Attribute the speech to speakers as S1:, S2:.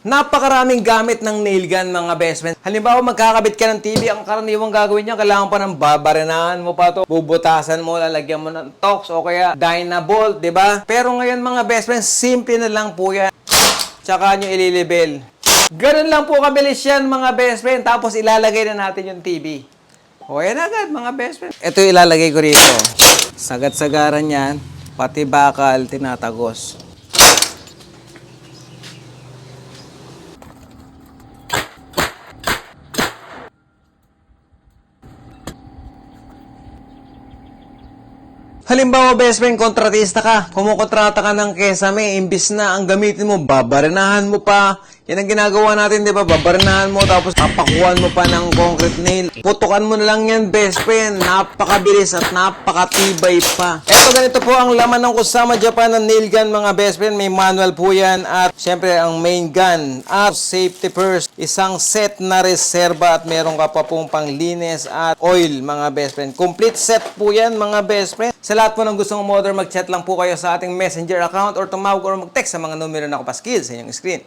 S1: Napakaraming gamit ng nail gun mga best friend. Halimbawa magkakabit ka ng TV, ang karaniwang gagawin niya, kailangan pa ng babarinahan mo pa to, bubutasan mo, lalagyan mo ng tox o kaya dynabolt, di ba? Pero ngayon mga best friend, simple na lang po yan. Tsaka nyo ililibel. Ganun lang po kabilis yan mga best friend. Tapos ilalagay na natin yung TV. O yan agad mga best friend. Ito ilalagay ko rito. Sagat-sagaran yan. Pati bakal, tinatagos. Halimbawa, best friend, kontratista ka. Kumukontrata ka ng kesame, imbis na ang gamitin mo, babarinahan mo pa. Yan ang ginagawa natin, di ba? Babarinahan mo, tapos papakuan mo pa ng concrete nail. Putukan mo na lang yan, best friend. Napakabilis at napakatibay pa. Eto, ganito po ang laman ng Kusama Japan ng nail gun, mga best friend. May manual po yan at syempre ang main gun. At safety first, isang set na reserva at meron ka pa pong panglinis at oil, mga best friend. Complete set po yan, mga best friend. Sa lahat po ng gustong umorder, mag-chat lang po kayo sa ating messenger account or tumawag or mag-text sa mga numero na kapaskil sa inyong screen.